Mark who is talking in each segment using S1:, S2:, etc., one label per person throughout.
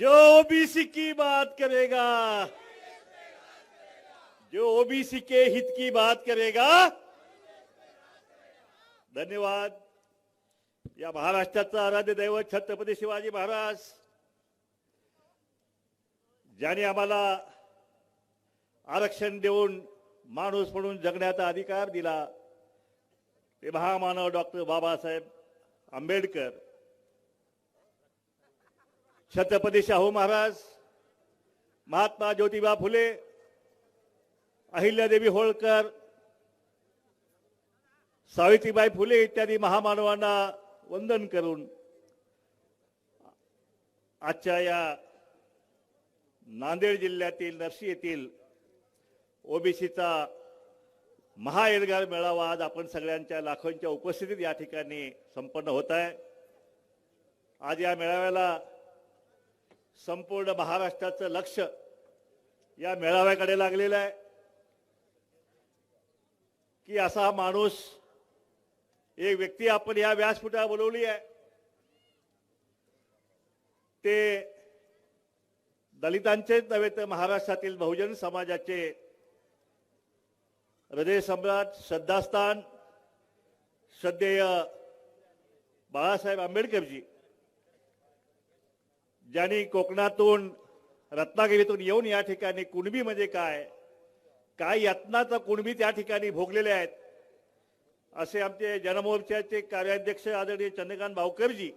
S1: जो ओबीसी की बात करेगा जो ओबीसी के हित की बात करेगा धन्यवाद। या महाराष्ट्राचा आराध्य दैवत छत्रपती शिवाजी महाराज ज्याने आम्हाला आरक्षण देऊन माणूस म्हणून जगण्याचा अधिकार दिला ते महामानव डॉक्टर बाबासाहेब आंबेडकर छत्रपती शाहू महाराज महात्मा ज्योतिबा फुले अहिल्यादेवी होळकर सावित्रीबाई फुले इत्यादी महामानवांना वंदन करून आजच्या या नांदेड जिल्ह्यातील नरसी येथील ओबीसीचा महाएरगार मेळावा आज आपण सगळ्यांच्या लाखोंच्या उपस्थितीत या ठिकाणी संपन्न होत आहे. आज या मेळाव्याला संपूर्ण महाराष्ट्राचं लक्ष या मेळाव्याकडे लागलेलं आहे. की असा हा माणूस एक व्यक्ती आपण या व्यासपीठावर बोलवली आहे. ते दलितांचेच नव्हे तर महाराष्ट्रातील बहुजन समाजाचे हृदय सम्राट श्रद्धास्थान श्रद्धेय बाळासाहेब आंबेडकरजी. ज्यांनी कोकणातून रत्नागिरीतून येऊन या ठिकाणी कुणबी म्हणजे काय? काय यातनाचा कुणबी त्या ठिकाणी भोगलेले आहेत? असे आमचे जनमोर्चाचे कार्याध्यक्ष आदरणीय चंद्रकांत भावकरजी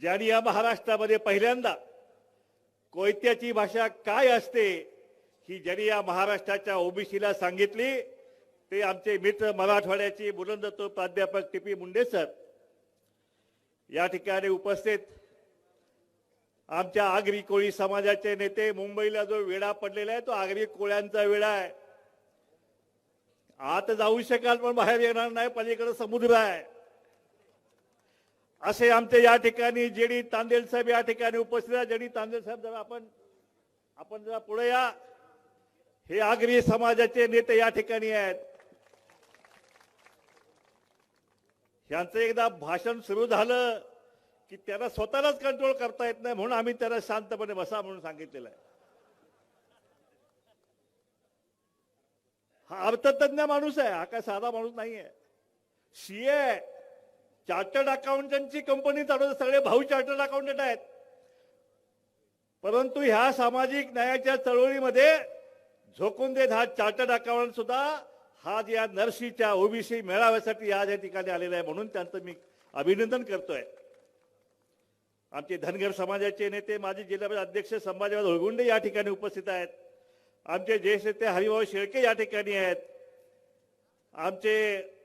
S1: ज्यांनी या महाराष्ट्रामध्ये पहिल्यांदा कोयत्याची भाषा काय असते ही ज्यांनी या महाराष्ट्राच्या ओबीसीला सांगितली ते आमचे मित्र मराठवाड्याचे बुलंदतो प्राध्यापक टी पी मुंडे सर. या ठिकाणी उपस्थित आमच्या आगरी कोळी समाजाचे नेते मुंबईला जो वेढा पडलेला आहे तो आगरी कोळ्यांचा वेढा आहे. आत जाऊ शकाल पण बाहेर येणार नाही पलीकडे समुद्र आहे. असे आमचे या ठिकाणी जेडी तांदेल साहेब या ठिकाणी उपस्थित आहे जेडी तांदेल साहेब जरा आपण आपण जरा पुढे या. हे आगरी समाजाचे नेते या ठिकाणी आहेत. यांचं एकदा भाषण सुरू झालं. की त्यांना स्वतःलाच कंट्रोल करता येत नाही म्हणून आम्ही त्यांना शांतपणे बसा म्हणून सांगितलेलं आहे. हा अर्थतज्ञ माणूस आहे हा काय साधा माणूस नाही आहे. सीए चार्टर्ड अकाउंटंटची कंपनी चालवते सगळे भाऊ चार्टर्ड अकाउंटंट आहेत. परंतु ह्या सामाजिक न्यायाच्या चळवळीमध्ये झोकून देत हा चार्टर्ड अकाउंटंट सुद्धा हा या नरसीच्या ओबीसी मेळाव्यासाठी आज या ठिकाणी आलेला आहे म्हणून त्यांचं मी अभिनंदन करतोय. आमचे धनगर समाजाचे नेते माजी जिल्हा अध्यक्ष संभाजीराव होळगुंडे या ठिकाणी उपस्थित आहेत. आमचे ज्येष्ठ नेते हरिभाऊ शेळके या ठिकाणी आहेत. आमचे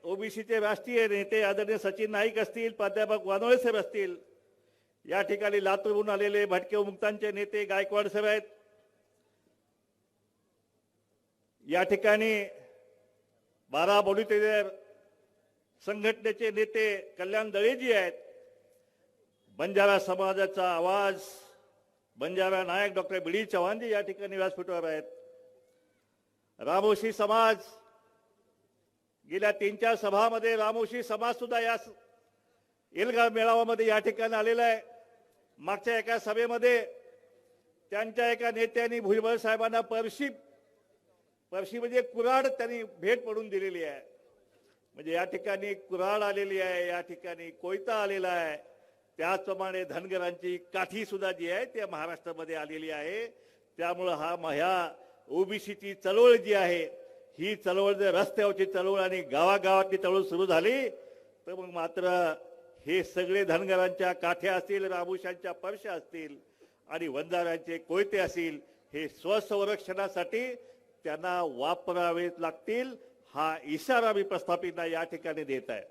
S1: ओबीसीचे राष्ट्रीय नेते आदरणीय सचिन नाईक असतील प्राध्यापक वानोळे साहेब असतील या ठिकाणी लातूरहून आलेले भटके मुक्तांचे नेते गायकवाड साहेब आहेत. या ठिकाणी बारा बॉडीटेर संघटनेचे नेते कल्याण दळेजी आहेत. बंजारा समाजाचा आवाज बंजारा नायक डॉक्टर बी डी चव्हाणजी या ठिकाणी व्यासपीठावर आहेत. रामोशी समाज गेल्या तीन चार सभामध्ये रामोशी समाज सुद्धा या एलगाव मेळाव्यामध्ये या ठिकाणी आलेला आहे. मागच्या एका सभेमध्ये त्यांच्या एका नेत्यांनी भुजबळ साहेबांना परशी परशी म्हणजे कुराड त्यांनी भेट पडून दिलेली आहे. म्हणजे या ठिकाणी कुराड आलेली आहे या ठिकाणी कोयता आलेला आहे. त्याचप्रमाणे धनगरांची काठी सुद्धा जी आहे ते महाराष्ट्रामध्ये आलेली आहे. त्यामुळं हा ह्या ओबीसीची चळवळ जी आहे ही चळवळ जर रस्त्यावरची चळवळ आणि गावागावातली चळवळ सुरू झाली तर मग मात्र हे सगळे धनगरांच्या काठ्या असतील राबुशांच्या परश्या असतील आणि वंजारांचे कोयते असतील हे स्वसंरक्षणासाठी त्यांना वापरावे लागतील हा इशारा मी प्रस्थापितांना या ठिकाणी देत आहे.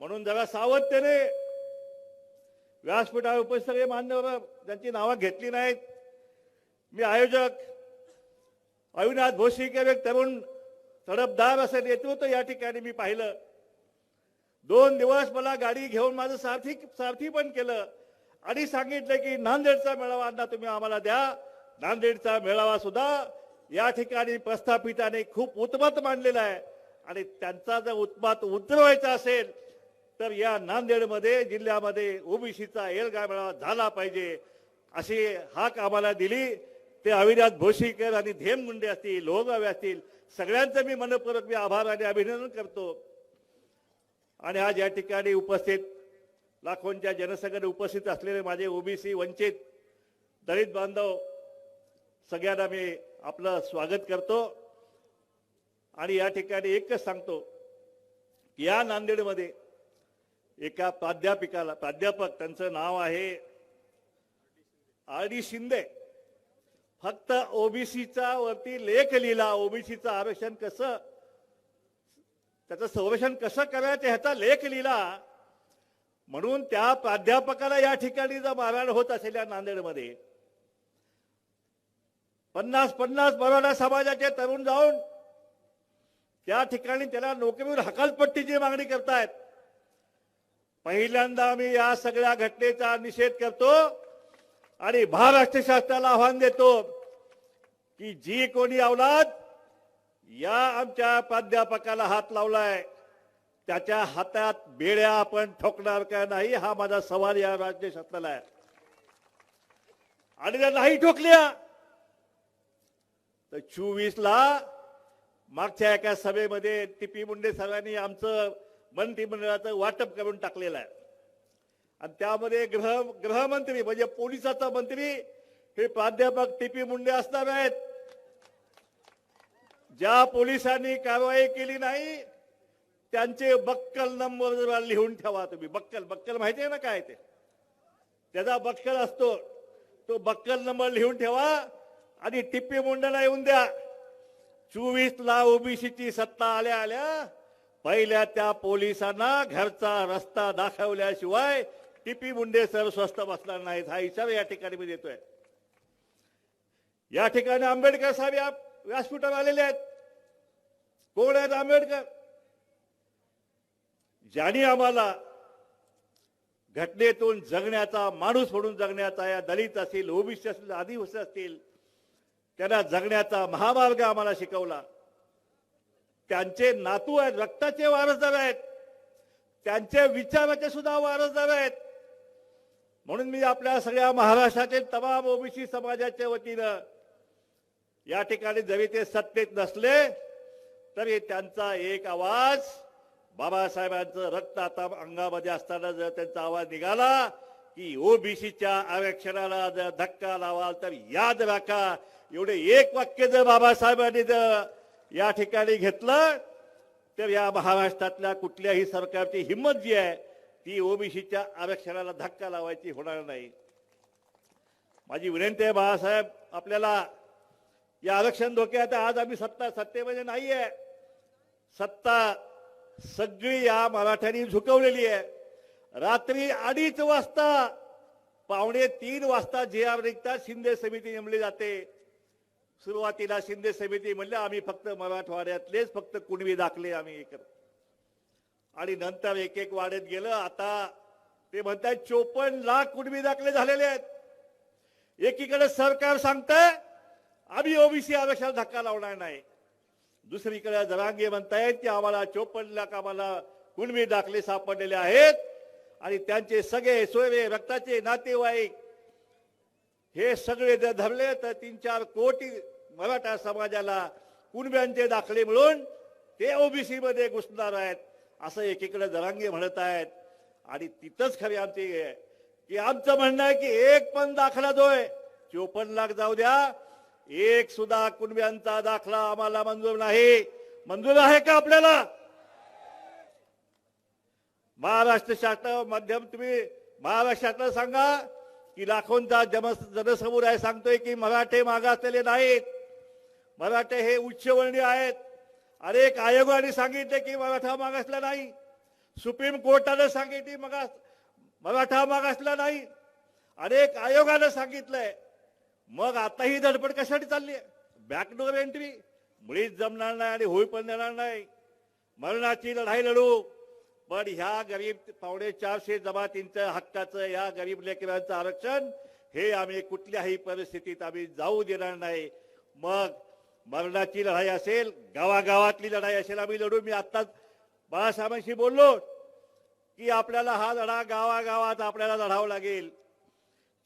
S1: म्हणून जरा सावधतेने व्यासपीठावर उपस्थित सगळे मान्यवर ज्यांची नावं घेतली नाहीत. मी आयोजक अविनाथ भोसीकर एक तरुण तडपदार असं नेतृत्व या ठिकाणी मी पाहिलं. दोन दिवस मला गाडी घेऊन माझं सारथी सारथी पण केलं आणि सांगितलं की नांदेडचा मेळावा ना तुम्ही आम्हाला द्या. नांदेडचा मेळावा सुद्धा या ठिकाणी प्रस्थापिताने खूप उत्मत मांडलेला आहे. आणि त्यांचा जर उत्मात उतरवायचा असेल तर या नांदेडमध्ये जिल्ह्यामध्ये ओबीसीचा एल्गा मेळावा झाला पाहिजे अशी हाक आम्हाला दिली. ते अविनाश भोशीकर आणि धेम मुंडे असतील लोहगावे असतील सगळ्यांचं मी मनपूर्वक मी आभार आणि अभिनंदन करतो. आणि आज या ठिकाणी उपस्थित लाखोंच्या जनसंघाने उपस्थित असलेले माझे ओबीसी वंचित दलित बांधव सगळ्यांना मी आपलं स्वागत करतो. आणि या ठिकाणी एकच सांगतो की या नांदेडमध्ये एका प्राध्यापिकाला प्राध्यापक त्यांचं नाव आहे आर डी शिंदे. फक्त ओबीसीचा वरती लेख लिहिला ओबीसीचं आरक्षण कसं त्याचं संरक्षण कसं करायचं ह्याचा लेख लिहिला. म्हणून त्या प्राध्यापकाला या ठिकाणी जर मारहाण होत असेल या नांदेडमध्ये पन्नास पन्नास मराठा समाजाचे तरुण जाऊन त्या ठिकाणी त्याला नोकरीवर हकालपट्टीची मागणी करतायत. पहिल्यांदा आम्ही या सगळ्या घटनेचा निषेध करतो आणि महाराष्ट्र शासनाला आव्हान देतो की जी कोणी अवलाद या आमच्या प्राध्यापकाला हात लावलाय त्याच्या हातात बेड्या आपण ठोकणार का नाही हा माझा सवाल या राज्य शासनाला आहे. आणि त्या नाही ठोकल्या तर चोवीस ला मागच्या एका सभेमध्ये टीपी मुंडे सरांनी आमचं मंत्रिमंडळाचं वाटप करून टाकलेलं आहे. आणि त्यामध्ये गृह गृहमंत्री म्हणजे पोलिसाचा मंत्री हे प्राध्यापक टीपी मुंडे असणार आहेत. ज्या पोलिसांनी कारवाई केली नाही त्यांचे बक्कल नंबर जरा लिहून ठेवा तुम्ही. बक्कल बक्कल माहिती आहे ना काय ते? त्याचा बक्कल असतो. तो बक्कल नंबर लिहून ठेवा आणि टिप्पी मुंडला येऊन द्या. चोवीस ला ओबीसीची सत्ता आल्या आल्या पहिल्या त्या पोलिसांना घरचा रस्ता दाखवल्याशिवाय टीपी मुंडे सर स्वस्त बसणार नाहीत. हा इशारा या ठिकाणी मी देतोय. या ठिकाणी आंबेडकर साहेब या व्यासपीठावर आलेले आहेत. कोण आहेत आंबेडकर? ज्यांनी आम्हाला घटनेतून जगण्याचा माणूस म्हणून जगण्याचा या दलित असतील ओबीसी असतील आदिवासी असतील त्यांना जगण्याचा महामार्ग आम्हाला शिकवला. त्यांचे नातू आहेत रक्ताचे वारसदार आहेत. त्यांचे विचाराचे सुद्धा वारसदार आहेत. म्हणून मी आपल्या सगळ्या महाराष्ट्रातील तमाम ओबीसी समाजाच्या वतीनं या ठिकाणी जरी ते सत्तेत नसले तरी त्यांचा एक आवाज बाबासाहेबांचं रक्त आता अंगामध्ये असताना जर त्यांचा आवाज निघाला की ओबीसीच्या आरक्षणाला जर धक्का लावाल तर याद राखा. एवढे एक वाक्य जर बाबासाहेबांनी जर या ठिकाणी घेतलं तर या महाराष्ट्रातल्या कुठल्याही सरकारची हिंमत जी आहे ती ओबीसीच्या आरक्षणाला धक्का लावायची होणार नाही. माझी विनंती आहे बाळासाहेब आपल्याला या आरक्षण धोक्यात आज आम्ही सत्ता सत्तेमध्ये नाही आहे सत्ता सगळी या मराठ्यांनी झुकवलेली आहे. रात्री अडीच वाजता पावणे तीन वाजता जे आर निघतात शिंदे समिती नेमली जाते. सुरुवातीला शिंदे समिती म्हणले आम्ही फक्त मराठवाड्यातलेच फक्त कुणवी दाखले आम्ही हे करतो. आणि नंतर एक एक वाढत गेलं आता ते म्हणतात चोपन्न लाख कुणवी दाखले झालेले आहेत. एकीकडे सरकार सांगतंय आम्ही ओबीसी आरक्षण धक्का लावणार नाही. दुसरीकडे जरांगे म्हणतायत की आम्हाला चोपन्न लाख आम्हाला कुणबी दाखले सापडलेले आहेत. आणि त्यांचे सगळे सोयरे रक्ताचे नातेवाईक हे सगळे जर धरले तर तीन चार कोटी मराठा समाजाला कुणब्यांचे दाखले मिळून ते ओबीसी मध्ये घुसणार आहेत. असं एकीकडे जरांगे म्हणत आहेत. आणि तिथंच खरी आमची की आमचं म्हणणं आहे की एक पण दाखला जो आहे चोपन्न लाख जाऊ द्या. एक सुद्धा कुणब्यांचा दाखला आम्हाला मंजूर नाही. मंजूर आहे का आपल्याला? महाराष्ट्र शासन माध्यम तुम्ही महाराष्ट्रातलं सांगा. की लाखोंचा जन जनसमुदाय सांगतोय की मराठे मागासलेले नाहीत. मराठे हे उच्चवर्णीय आहेत. अनेक आयोगाने सांगितले की मराठा मागासला नाही. सुप्रीम कोर्टानं सांगितली मागास मराठा मागासला नाही. अनेक आयोगानं सांगितलंय. मग आता ही धडपड कशासाठी चालली आहे? बॅकडोर एंट्री मुळीच जमणार नाही आणि होई पण देणार नाही. मरणाची लढाई लढू. पण ह्या गरीब पावणे चारशे जमातींचं हक्काचं या गरीब लेकरांचं आरक्षण हे आम्ही कुठल्याही परिस्थितीत आम्ही जाऊ देणार नाही. मग मरणाची लढाई असेल गावागावातली लढाई असेल आम्ही लढू. मी आत्ताच बाळासाहेबांशी बोललो की आपल्याला हा लढा गावागावात आपल्याला लढावा लागेल.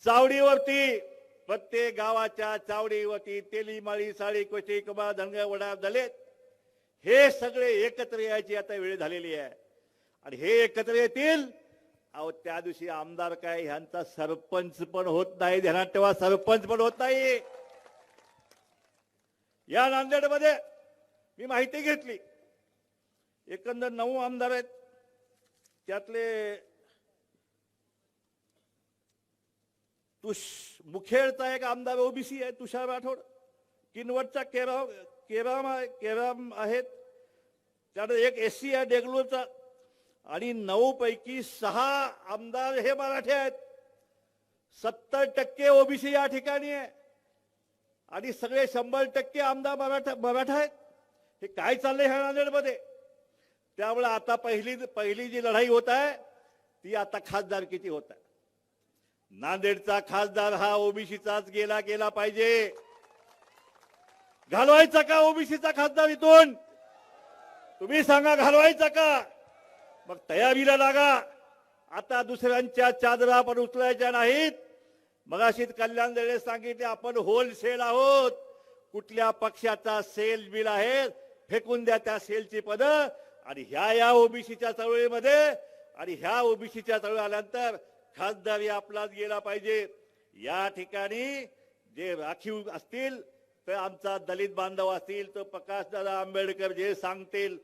S1: चावडीवरती प्रत्येक गावाच्या चावडीवरती तेलीमाळी साळी कोशी कबा धनग वडा दलित हे सगळे एकत्र यायची आता वेळ झालेली आहे. आणि हे एकत्र येतील. अहो त्या दिवशी आमदार काय ह्यांचा सरपंच पण होत नाही. ध्यानात ठेवा सरपंच पण होत नाही. या नांदेडमध्ये मी माहिती घेतली. एकंदर नऊ आमदार आहेत. त्यातले तुष मुखेडचा एक आमदार ओबीसी आहे तुषार राठोड. किनवटचा केराव केराम आहे केराम आहेत. त्यानंतर एक एस सी आहे डेगलोरचा. आणि नऊ पैकी सहा आमदार हे मराठी आहेत. सत्तर टक्के ओबीसी या ठिकाणी आहे. आणि सगळे शंभर टक्के आमदार मराठा मराठा आहेत. हे काय चाललंय ह्या नांदेडमध्ये? त्यामुळे आता पहिली पहिली जी लढाई होत आहे ती आता खासदारकीची होत आहे. नांदेडचा खासदार हा ओबीसीचाच गेला गेला पाहिजे. घालवायचा का ओबीसीचा खासदार इथून? तुम्ही सांगा घालवायचा का? मग तयारीला लागा. आता दुसऱ्यांच्या चादरा पण उचलायच्या नाहीत. मगाशीत कल्याण देणे सांगितले आपण होलसेल आहोत. कुठल्या पक्षाचा सेल बिल आहे फेकून द्या त्या सेलची पद. आणि ह्या या ओबीसीच्या चळवळीमध्ये आणि ह्या ओबीसीच्या चळवळी आल्यानंतर खासदारी आपलाच गेला पाहिजे. या ठिकाणी जे राखीव असतील तर आमचा दलित बांधव असतील तर प्रकाशदादा आंबेडकर जे सांगतील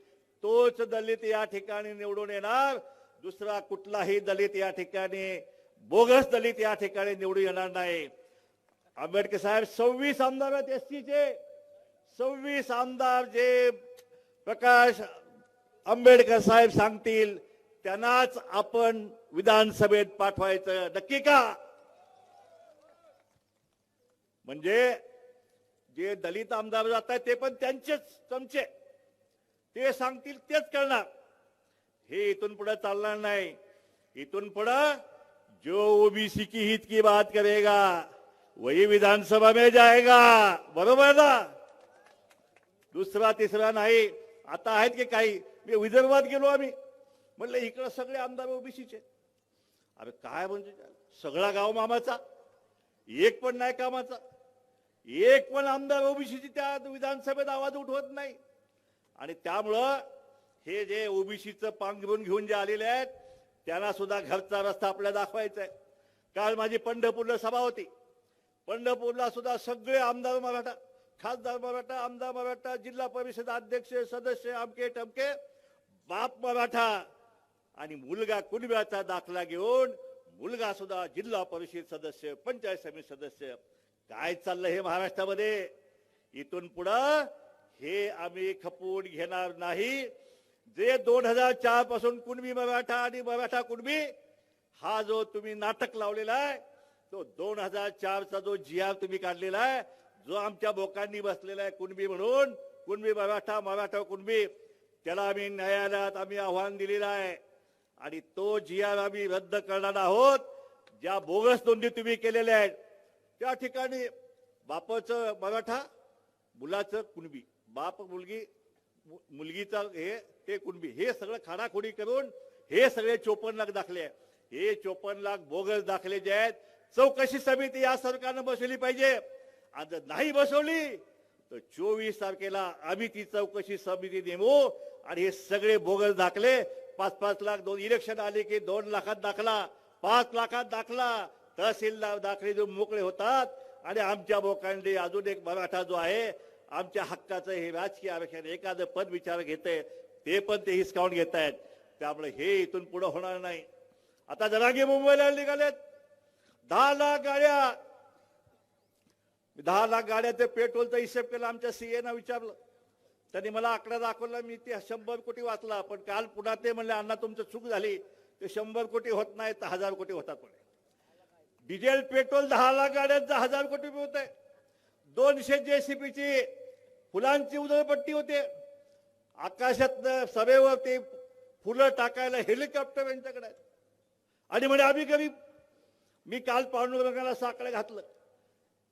S1: तोच दलित या ठिकाणी निवडून येणार. दुसरा कुठलाही दलित या ठिकाणी बोगस दलित या ठिकाणी निवडून येणार नाही. आंबेडकर साहेब सव्वीस आमदार आहेत एसटीचे सव्वीस आमदार जे प्रकाश आंबेडकर साहेब सांगतील त्यांनाच आपण विधानसभेत पाठवायचं. नक्की का? म्हणजे जे दलित आमदार जात आहेत ते पण त्यांचेच चमचे. ते सांगतील तेच करणार. हे इथून पुढे चालणार नाही. इथून पुढे जो ओबीसी की हित की बात करेगा वही विधानसभा में जाएगा. बरोबर ना? दुसरा तिसरा नाही. आता आहेत की काही? मी विदर्भात गेलो आम्ही. म्हणलं इकडं सगळे आमदार ओबीसीचे अरे काय म्हणजे? सगळा गाव मामाचा. एक पण नाही कामाचा. एक पण आमदार ओबीसीची त्या विधानसभेत आवाज उठवत नाही. आणि त्यामुळं हे जे ओबीसीचं पांग घेऊन घेऊन जे आलेले आहेत त्यांना सुद्धा घरचा रस्ता आपल्याला दाखवायचा आहे काल माझी पंढरपूरला सभा होती. पंढरपूरला सुद्धा सगळे आमदार मराठा खासदार मराठा आमदार मराठा जिल्हा परिषद अध्यक्ष सदस्य अमके टमके बाप मराठा आणि मुलगा कुणब्याचा दाखला घेऊन मुलगा सुद्धा जिल्हा परिषद सदस्य पंचायत समिती सदस्य. काय चाललं हे महाराष्ट्रामध्ये? इथून पुढं हे आम्ही खपवून घेणार नाही. जे दोन हजार चारपासून कुणबी मराठा आणि मराठा कुणबी हा जो तुम्ही नाटक लावलेला आहे तो दोन हजार चारचा जो जी आर तुम्ही काढलेला आहे जो आमच्या बोकांनी बसलेला आहे कुणबी म्हणून कुणबी मराठा मराठा कुणबी त्याला आम्ही न्यायालयात आम्ही आव्हान दिलेलं आहे. आणि तो जी आर आम्ही रद्द करणार आहोत ज्या बोगस नोंदी तुम्ही केलेल्या आहेत त्या ठिकाणी बापाचं मराठा मुलाचं कुणबी. बाप मुलगी मु- मुलगीचा हे ते कुणबी हे सगळं खाडाखोडी करून हे सगळे चोपन्न लाख दाखले हे चोपन्न लाख बोगस दाखले जे आहेत चौकशी समिती या सरकारनं बसवली पाहिजे. आज जर नाही बसवली तर चोवीस तारखेला आम्ही ती चौकशी समिती नेमू आणि हे सगळे बोगस दाखले. पाच पाच लाख दोन इलेक्शन आले की दोन लाखात दाखला पाच लाखात दाखला. तहसीलदार दाखले जो मोकळे होतात. आणि आमच्या बोकांडे अजून एक मराठा जो आहे आमच्या हक्काचं हे राजकीय आरक्षण एखादं पद विचार घेते ते पण ते हिसकावून घेत आहेत त्यामुळे हे इथून पुढे होणार नाही. आता जरांगे मुंबईला निघालेत. दहा लाख गाड्या. दहा लाख गाड्या ते पेट्रोलचा हिशेब केला आमच्या सीए ना विचारलं. त्यांनी मला आकडा दाखवला मी ते शंभर कोटी वाचला पण काल पुन्हा ते म्हणले अण्णा तुमचं चूक झाली. ते शंभर कोटी होत नाही तर हजार कोटी होतात म्हणे. डिझेल पेट्रोल दहा लाख गाड्यांचा हजार कोटी रुपये होत आहे दोनशे जेसीबीची फुलांची उधळपट्टी होते. आकाशातनं सभेवर ते फुलं टाकायला हेलिकॉप्टर यांच्याकडे आहेत. आणि म्हणे आम्ही गरीब. मी काल पांडुरंगाला साकडे घातलं.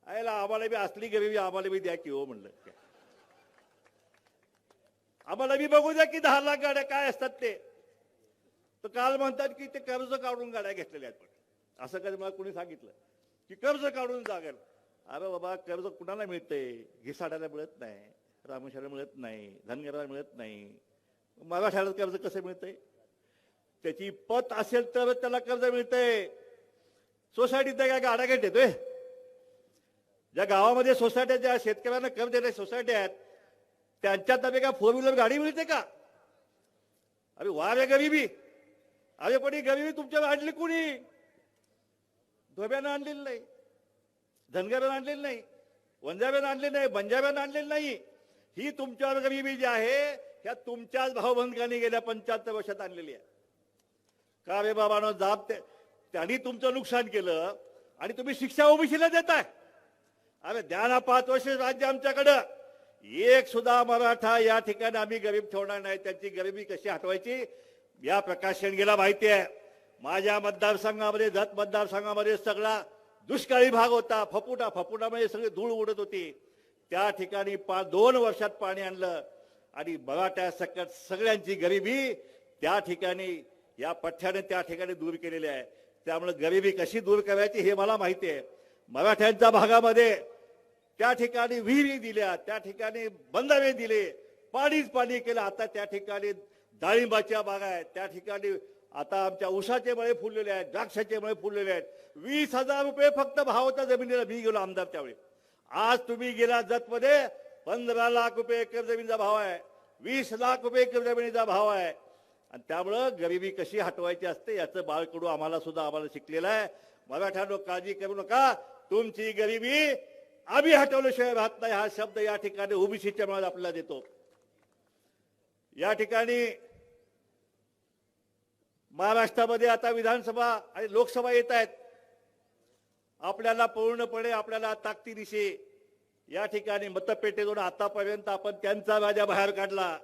S1: आयला आम्हाला बी असली गरीबी आम्हाला बी द्या की हो म्हणलं. आम्हाला बी बघू द्या की दहा लाख गाड्या काय असतात ते. तर काल म्हणतात की ते कर्ज काढून गाड्या घेतलेल्या आहेत पण असं कधी मला कोणी सांगितलं? की कर्ज काढून जागेल अरे बाबा कर्ज कुणाला मिळतंय? घिसाड्याला मिळत नाही रामेश्वराला मिळत नाही धनगराला मिळत नाही. मराठ्याला कर्ज कसं मिळतंय? त्याची पत असेल तर त्याला कर्ज मिळतंय. सोसायटीत काय गाड्या घेत येतोय? ज्या गावामध्ये सोसायट्या ज्या शेतकऱ्यांना कर्ज देणाऱ्या सोसायट्या आहेत त्यांच्यात नव्हे का फोर व्हीलर गाडी मिळते का? अरे वा रे गरिबी. अरे पण ही गरिबी तुमच्यावर आणली कुणी? धोब्यानं आणलेली नाही. धनगरानं आणलेली नाही वंजाब्यानं आणलेली नाही बंजाब्यानं आणलेली नाही. ही तुमच्यावर गरिबी जी आहे ह्या तुमच्याच भावबंधकांनी गेल्या पंच्याहत्तर वर्षात आणलेली आहे. का रे बाबानो जाब त्यांनी तुमचं नुकसान केलं आणि तुम्ही शिक्षा ओबीसीला देताय. अरे द्या ना पाच वर्ष राज्य आमच्याकडं. एक सुद्धा मराठा या ठिकाणी आम्ही गरीब ठेवणार नाही. त्यांची गरिबी कशी हटवायची? या प्रकाश शेंडगेला माहिती आहे. माझ्या मतदारसंघामध्ये जत मतदारसंघामध्ये सगळा दुष्काळी भाग होता फपुटा फपुटामध्ये सगळी धूळ उडत होती. त्या ठिकाणी पा दोन वर्षात पाणी आणलं आणि मराठा सकट सगळ्यांची गरिबी त्या ठिकाणी या पठ्ठ्याने त्या ठिकाणी दूर केलेली आहे. त्यामुळे गरिबी कशी दूर करायची हे मला माहिती आहे. मराठ्यांच्या भागामध्ये त्या ठिकाणी विहिरी दिल्या त्या ठिकाणी बंधारे दिले पाणीच पाणी केलं. आता त्या ठिकाणी डाळिंबाच्या बागा आहेत त्या ठिकाणी आता आमच्या उसाचे मळे फुललेले आहेत द्राक्षाचे मळे फुललेले आहेत. वीस हजार रुपये फक्त भावाच्या जमिनीला मी गेलो आमदार त्यावेळी. आज तुम्ही गेला जतमध्ये पंधरा लाख रुपये एकर जमिनीचा भाव आहे. वीस लाख रुपये एकर जमिनीचा भाव आहे. आणि त्यामुळं गरिबी कशी हटवायची असते याचं बाळकडू आम्हाला सुद्धा आम्हाला शिकलेलं आहे. मराठा लोक काळजी करू नका. तुमची गरिबी आम्ही हटवल्याशिवाय राहत नाही. हा शब्द या ठिकाणी ओबीसीच्या मनात आपल्याला देतो. या ठिकाणी महाराष्ट्रामध्ये आता विधानसभा आणि लोकसभा येत आहेत. आपल्याला पूर्णपणे आपल्याला ताकदीनिशी या ठिकाणी मतपेटीतून आतापर्यंत आपण त्यांचा राजा बाहेर काढला.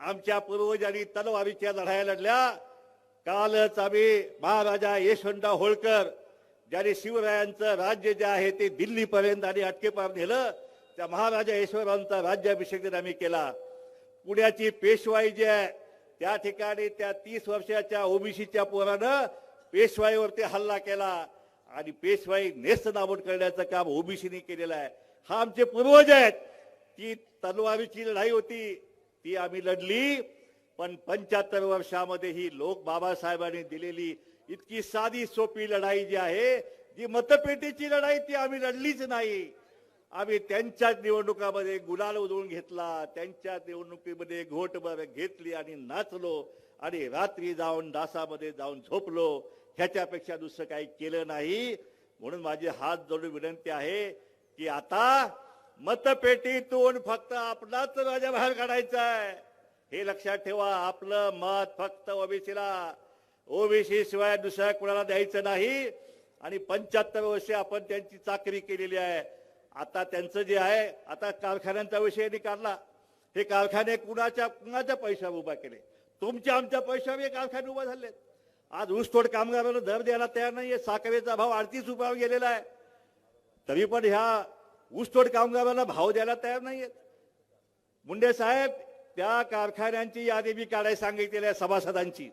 S1: आमच्या पूर्वजांनी तलवारीच्या लढाया लढल्या. कालच आम्ही महाराजा यशवंतराव होळकर ज्याने शिवरायांचं राज्य जे आहे ते दिल्लीपर्यंत आणि अटकेपार नेलं त्या महाराजा यशवंतरावांचा राज्याभिषेक आम्ही केला. पुण्याची पेशवाई जी आहे त्या ठिकाणी त्या तीस वर्षाच्या ओबीसीच्या पोरानं पेशवाईवरती हल्ला केला आणि पेशवाई नेस्त नाबूद करण्याचं काम ओबीसीने केलेलं आहे. हा आमचे पूर्वज आहेत. ती तलवारीची लढाई होती. ती आम्ही लढली. पण पंच्याहत्तर वर्षामध्ये ही लोक बाबासाहेबांनी दिलेली इतकी साधी सोपी लढाई जी आहे जी मतपेटीची लढाई ती आम्ही लढलीच नाही. आम्ही त्यांच्याच निवडणुकामध्ये गुलाल उधळून घेतला त्यांच्या निवडणुकीमध्ये घोटभर घेतली आणि नाचलो आणि रात्री जाऊन दासामध्ये जाऊन झोपलो. ह्याच्यापेक्षा दुसरं काही केलं नाही. म्हणून माझी हात जोडून विनंती आहे की आता मतपेटीतून फक्त आपलाच राजा बाहेर काढायचा आहे. हे लक्षात ठेवा आपलं मत फक्त ओबीसीला. ओबीसी शिवाय दुसऱ्या कुणाला द्यायचं नाही. आणि पंच्याहत्तर वर्षे आपण त्यांची चाकरी केलेली आहे. आता त्यांचं जे आहे आता कारखान्यांचा विषय निकालला. काढला हे कारखाने कुणाच्या कुणाच्या पैशावर उभा केले? तुमच्या आमच्या पैशावर हे कारखाने उभा झाले आज ऊसतोड कामगारांना दर द्यायला तयार नाहीये. साखरेचा भाव अडतीस रुपयावर गेलेला आहे. तरी पण ह्या ऊसतोड कामगारांना भाव द्यायला तयार नाहीयेत. मुंडे साहेब त्या कारखान्यांची यादी मी काढायला सांगितलेली आहे सभासदांची.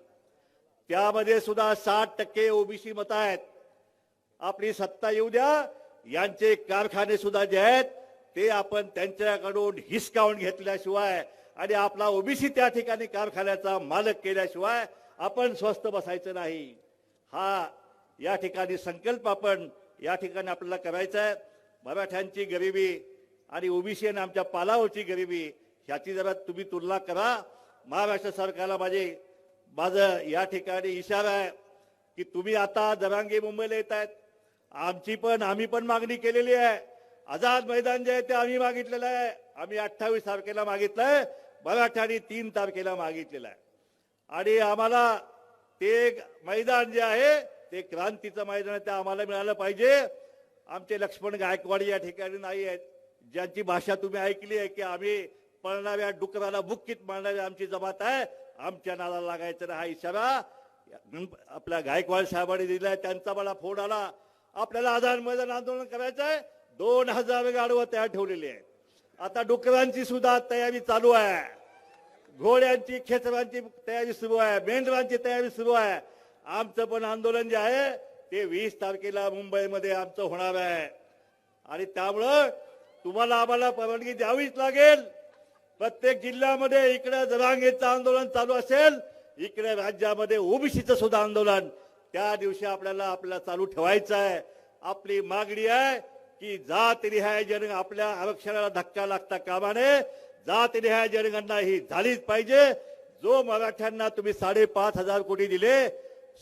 S1: त्यामध्ये सुद्धा साठ टक्के ओबीसी मत आहेत. आपली सत्ता येऊ द्या. यांचे कारखाने सुद्धा जे आहेत ते आपण त्यांच्याकडून हिसकावून घेतल्याशिवाय आणि आपला ओबीसी त्या ठिकाणी कारखान्याचा मालक केल्याशिवाय आपण स्वस्त बसायचं नाही. हा या ठिकाणी संकल्प आपण या ठिकाणी आपल्याला करायचा आहे. मराठ्यांची गरिबी आणि ओबीसी आणि आमच्या पालावरची गरिबी ह्याची जरा तुम्ही तुलना करा. महाराष्ट्र सरकारला माझे माझं या ठिकाणी इशारा आहे की तुम्ही आता दरांगे मुंबईला येत आहेत आमची पण आम्ही पण मागणी केलेली आहे. आझाद मैदान जे आहे ते आम्ही मागितलेलं आहे. आम्ही अठ्ठावीस तारखेला मागितलंय. मराठवाडी तीन तारखेला मागितलेलं आहे. आणि आम्हाला ते मैदान जे आहे ते क्रांतीचं मैदान आहे ते आम्हाला मिळालं पाहिजे. आमचे लक्ष्मण गायकवाड या ठिकाणी नाही आहेत. ज्यांची भाषा तुम्ही ऐकली आहे की आम्ही पळणाऱ्या डुकराला बुक्कीत मारणारी आमची जमात आहे. आमच्या नादाला लागायचं हा इशारा. आपल्या गायकवाड साहेबांनी दिलाय त्यांचा मला फोन आला. आपल्याला आधार मैदान आंदोलन करायचं आहे. दोन हजार गाडवं तयार ठेवलेली आहे आता डुकरांची सुद्धा तयारी चालू आहे. घोड्यांची खेचरांची तयारी सुरू आहे. मेंढरांची तयारी सुरू आहे. आमचं पण आंदोलन जे आहे ते वीस तारखेला मुंबईमध्ये आमचं होणार आहे. आणि त्यामुळं तुम्हाला आम्हाला परवानगी द्यावीच लागेल. प्रत्येक जिल्ह्यामध्ये इकडे जरांगेचं आंदोलन चालू असेल. इकडे राज्यामध्ये ओबीसीचं सुद्धा आंदोलन. त्या दिवशी आपल्याला आपला चालू ठेवायचं आहे. आपली मागणी आहे की जात निहाय आपल्या आरक्षणाला धक्का लागता कामाने. जात निहाय जनगणना ही झालीच पाहिजे. जो मराठ्यांना तुम्ही साडेपाच हजार कोटी दिले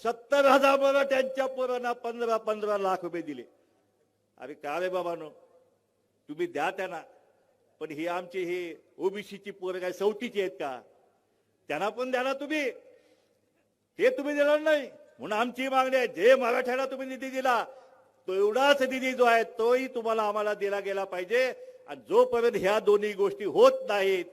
S1: सत्तर हजार मराठ्यांच्या पोरांना पंधरा पंधरा लाख रुपये दिले. अरे का रे बाबानो? तुम्ही द्या त्यांना. पण ही आमची ही ओबीसीची पोरं काय सवतीची आहेत का? त्यांना पण द्या ना तुम्ही. ते तुम्ही देणार नाही. म्हणून आमची मागणी आहे जे मराठ्याला तुम्ही निधी दिला तो एवढाच निधी जो आहे तोही तुम्हाला आम्हाला दिला गेला पाहिजे. आणि जोपर्यंत ह्या दोन्ही गोष्टी होत नाहीत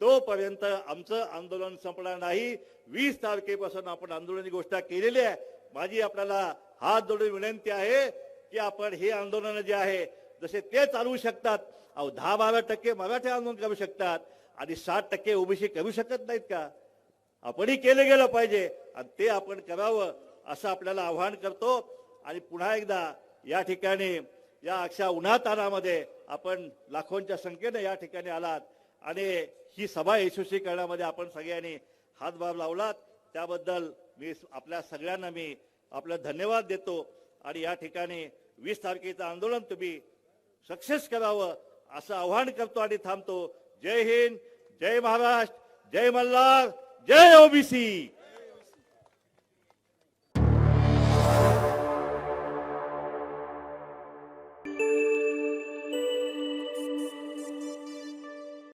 S1: तोपर्यंत आमचं आंदोलन संपणार नाही. वीस तारखेपासून आपण आंदोलनाची गोष्ट केलेली आहे. माझी आपल्याला हात जोडून विनंती आहे की आपण हे आंदोलन जे आहे जसे ते चालवू शकतात. अहो दहा बारा टक्के मराठी आंदोलन करू शकतात. आणि साठ टक्के ओबीसी करू शकत नाहीत का? आपणही केलं गेलं पाहिजे. आणि ते आपण करावं. असं आपल्याला आव्हान करतो. आणि पुन्हा एकदा या ठिकाणी या अशा उन्हातानामध्ये आपण लाखोंच्या संख्येने या ठिकाणी आलात. आणि ही सभा यशस्वी करण्यामध्ये आपण सगळ्यांनी हातभार लावलात. त्याबद्दल मी आपल्या सगळ्यांना मी आपला धन्यवाद देतो. आणि या ठिकाणी वीस तारखेचं आंदोलन तुम्ही सक्सेस करावं असं आव्हान करतो आणि थांबतो. जय हिंद जय महाराष्ट्र जय मल्हार जय ओबीसी.